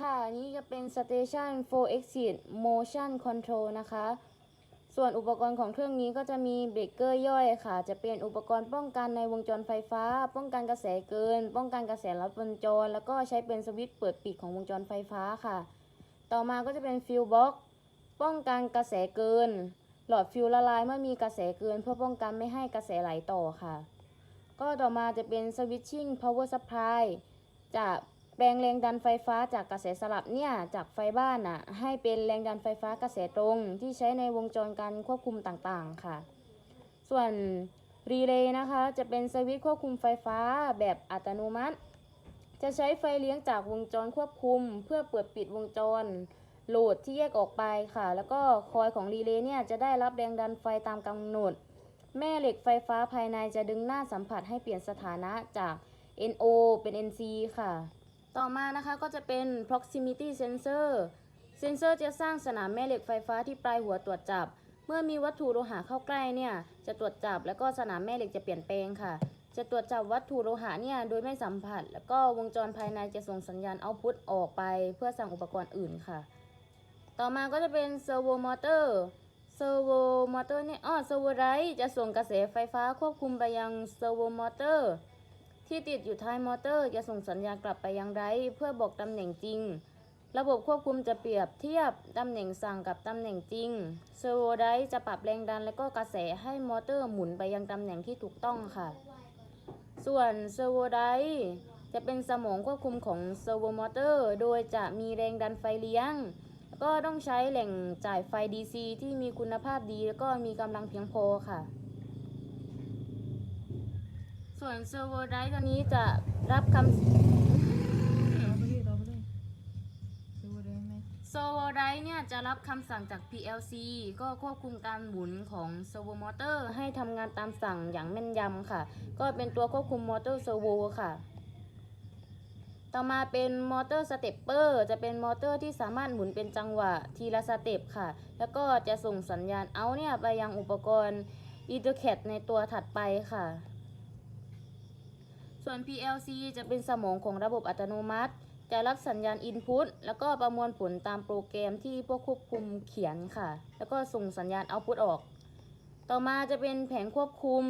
ค่ะ อันนี้จะเป็น Station 4 Exit Motion Control นะคะ ส่วนอุปกรณ์ของเครื่องนี้ก็จะมีเบรกเกอร์ย่อยค่ะ จะเป็นอุปกรณ์ป้องกันในวงจรไฟฟ้า ป้องกันกระแสเกิน ป้องกันกระแสลัดวงจร แล้วก็ใช้เป็นสวิตช์เปิดปิดของวงจรไฟฟ้าค่ะ ต่อมาก็จะเป็นฟิลบ็อกป้องกันกระแสเกิน หลอดฟิลละลายเมื่อมีกระแสเกิน เพื่อป้องกันไม่ให้กระแสไหลต่อค่ะ ก็ต่อมาจะเป็น switching power supply จะ ปลงแรงดันไฟฟ้าจากกระแสสลับเนี่ยจากไฟบ้านน่ะให้เป็นแรงดันไฟฟ้ากระแสตรงที่ใช้ในวงจรการควบคุมต่างๆค่ะ ส่วนรีเลย์นะคะจะเป็นสวิตช์ควบคุมไฟฟ้าแบบอัตโนมัติ จะใช้ไฟเลี้ยงจากวงจรควบคุม เพื่อเปิดปิดวงจรโหลดที่แยกออกไปค่ะ แล้วก็คอยของรีเลย์เนี่ยจะได้รับแรงดันไฟตามกำหนด แม่เหล็กไฟฟ้าภายในจะดึงหน้าสัมผัสให้เปลี่ยนสถานะจาก NO เป็น NC ค่ะ ต่อมานะคะก็จะเป็น proximity sensor เซนเซอร์จะสร้างสนามแม่เหล็กไฟฟ้าที่ปลายหัวตรวจจับ เมื่อมีวัตถุโลหะเข้าใกล้เนี่ยจะตรวจจับแล้วก็สนามแม่เหล็กจะเปลี่ยนแปลงค่ะ จะตรวจจับวัตถุโลหะเนี่ยโดยไม่สัมผัส แล้วก็วงจรภายในจะส่งสัญญาณเอาพุตออกไป เพื่อสั่งอุปกรณ์อื่นค่ะ ต่อมาก็จะเป็น servo motor servo motor เนี่ยอ้อ servo drive จะส่งกระแสไฟฟ้าควบคุมไปยัง servo motor ที่ติดอยู่ท้ายมอเตอร์จะส่งสัญญาณกลับไปยังไรเพื่อบอกตำแหน่งจริง ระบบควบคุมจะเปรียบเทียบตำแหน่งสั่งกับตำแหน่งจริงเซอร์โวไดจะปรับแรงดันและก็กระแสให้มอเตอร์หมุนไปยังตำแหน่งที่ถูกต้องค่ะ ส่วนเซอร์โวไดจะเป็นสมองควบคุมของเซอร์โวมอเตอร์ โดยจะมีแรงดันไฟเลี้ยง ก็ต้องใช้แหล่งจ่ายไฟ DC ที่มีคุณภาพดี แล้วก็มีกำลังเพียงพอค่ะ ส่วนเซอร์โวไดตัวนี้จะรับคำต่อไปดิต่อไปดิดูได้ไหมโซโวไรเนี่ยจะรับคำสั่งจาก PLC ก็ควบคุมการหมุนของเซอร์โวมอเตอร์ให้ทำงานตามสั่งอย่างแม่นยำค่ะ ก็เป็นตัวควบคุมมอเตอร์เซอร์โวค่ะต่อมาเป็นมอเตอร์สเตปเปอร์จะเป็นมอเตอร์ที่สามารถหมุนเป็นจังหวะทีละสเต็ปค่ะ แล้วก็จะส่งสัญญาณเอาเนี่ยไปยังอุปกรณ์อินเตอร์แคในตัวถัดไปค่ะ ส่วน PLC จะเป็นสมองของระบบอัตโนมัติ จะรับสัญญาณ Input แล้วก็ประมวลผลตามโปรแกรมที่พวกควบคุมเขียนค่ะ แล้วก็ส่งสัญญาณ Output ออก ต่อมาจะเป็นแผงควบคุม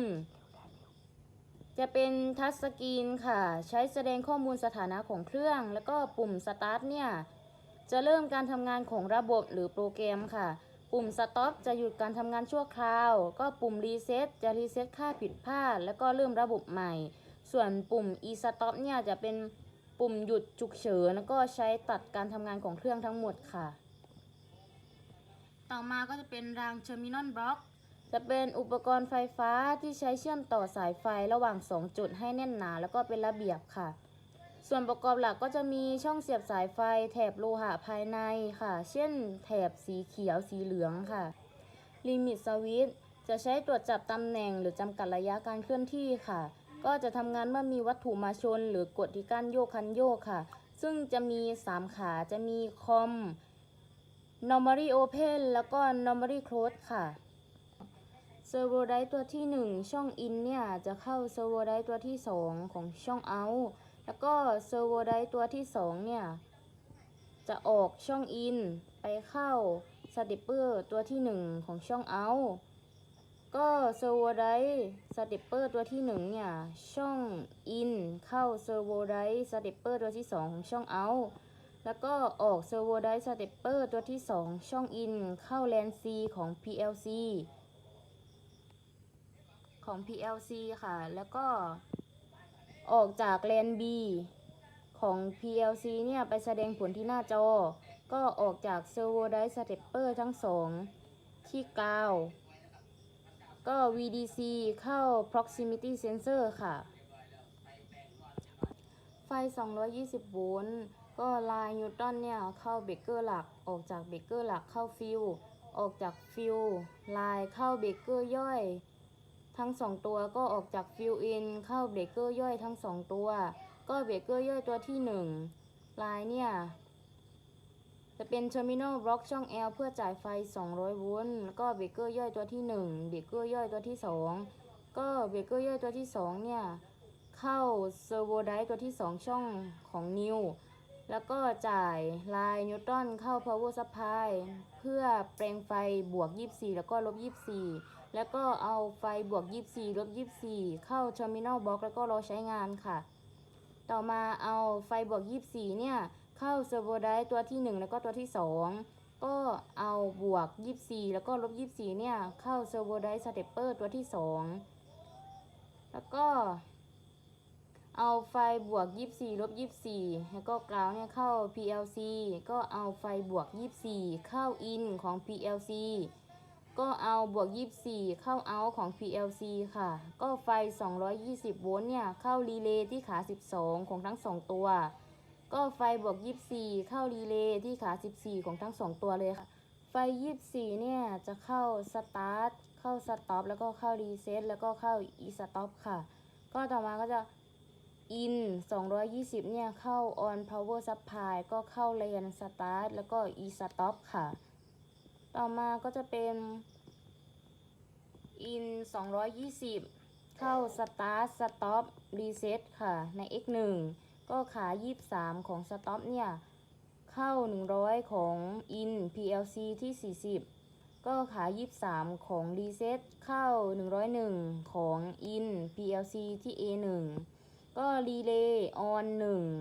จะเป็นทัชสกรีนค่ะ ใช้แสดงข้อมูลสถานะของเครื่อง แล้วก็ปุ่ม Start เนี่ย จะเริ่มการทำงานของระบบหรือโปรแกรมค่ะปุ่ม Stop จะหยุดการทำงานชั่วคราว ก็ปุ่ม Reset จะรีเซ็ตค่าผิดพลาด แล้วก็เริ่มระบบใหม่ ส่วนปุ่ม e-stop เนี่ยจะเป็นปุ่มหยุดฉุกเฉินแล้วก็ใช้ตัดการทำงานของเครื่องทั้งหมดค่ะ ต่อมาก็จะเป็นราง terminal block จะเป็นอุปกรณ์ไฟฟ้าที่ใช้เชื่อมต่อสายไฟระหว่าง 2 จุดให้แน่นหนา แล้วก็เป็นระเบียบค่ะ ส่วนประกอบหลักก็จะมีช่องเสียบสายไฟ แถบโลหะภายในค่ะ เช่น แถบสีเขียวสีเหลืองค่ะลิมิตสวิตจะใช้ตรวจจับตำแหน่งหรือจำกัดระยะการเคลื่อนที่ค่ะ ก็จะทำงานเมื่อมีวัตถุมาชน หรือกดที่กั้นโยกคันโยกค่ะ ซึ่งจะมี 3 ขาจะมีคอม normally open แล้วก็ normally close ค่ะเซอร์โวไดตัวที่ 1 ช่อง in เนี่ยจะเข้าเซอร์โวไดตัวที่ 2 ของช่อง out แล้วก็เซอร์โวไดตัวที่ 2 เนี่ย จะออกช่อง in ไปเข้าสติปเปอร์ตัวที่ 1 ของช่อง out ก็เซอร์โวไดสเตปเปอร์ตัวที่1เนี่ย ช่อง in เข้าเซอร์โวไดสเตปเปอร์ตัวที่2ของช่อง out แล้วก็ออกเซอร์โวไดสเตปเปอร์ตัวที่2ช่อง in เข้าแลน C ของ PLC ของ PLC ค่ะ แล้วก็ออกจากแลน B ของ PLC เนี่ยไปแสดงผลที่หน้าจอ ก็ออกจาก Servo Drive Stepper ทั้งสองที่กาว ก็ VDC เข้า Proximity Sensor ค่ะ ไฟ 220 โวลต์ ก็ลายนิวตันเนี่ย เข้าเบรกเกอร์หลัก ออกจากเบรกเกอร์หลักเข้าฟิว ออกจากฟิว ลายเข้าเบรกเกอร์ย่อย ทั้งสองตัวก็ออกจากฟิวอิน เข้าเบรกเกอร์ย่อยทั้งสองตัว ก็เบรกเกอร์ย่อยตัวที่หนึ่งลายเนี่ย จะเป็น Terminal Block ช่อง L เพื่อจ่ายไฟ 200 โวลต์แล้วก็เบรกเกอร์ย่อยตัวที่ 1 เบรกเกอร์ย่อยตัวที่ 2 ก็เบรกเกอร์ย่อยตัวที่ 2 เนี่ย เข้า Servo Drive ตัวที่ 2 ช่องของ New แล้วก็จ่ายลายนิวตันเข้า power supply เพื่อแปลงไฟบวก 24 แล้วก็ลบ 24 แล้วก็เอาไฟบวก 24 ลบ 24 เข้า terminal box แล้วก็รอใช้งานค่ะ ต่อมาเอาไฟบวก 24 เนี่ย เข้า servo drive ตัวที่ 1 แล้วก็ตัวที่ 2 ก็เอาบวก 24 แล้วก็ลบ 24 เนี่ย เข้า servo drive stepper ตัวที่ 2 แล้วก็เอาไฟบวก 24 ลบ 24 แล้วก็กราวเนี่ยเข้า PLC ก็เอาไฟบวก 24 เข้า in ของ PLC ก็เอาบวก 24 เข้า out ของ PLC ค่ะ ก็ไฟ 220 โวลต์เนี่ย เข้ารีเลย์ที่ขา 12 ของทั้ง 2 ตัว ก็ไฟบวก 24 เข้ารีเลย์ที่ขา 14 ของทั้ง 2 ตัวเลยค่ะ ไฟ 24 เนี่ยจะเข้า start เข้า stop แล้วก็เข้า reset แล้วก็เข้า e stop ค่ะ ก็ต่อมาก็จะ in 220 เนี่ยเข้า on power supply ก็เข้า lane start แล้วก็ e stop ค่ะ ต่อมาก็จะเป็น in 220 เข้า start stop reset ค่ะใน x 1 ก็ขา23 ของ stop เนี่ย เข้า 100 ของ in PLC ที่ 40 ก็ขา 23 ของ reset เข้า 101 ของ in PLC ที่ A 1 ก็ relay on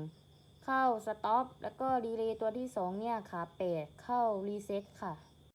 1เข้า stop แล้วก็ relay ตัวที่ 2 เนี่ยขา 8 เข้า reset ค่ะ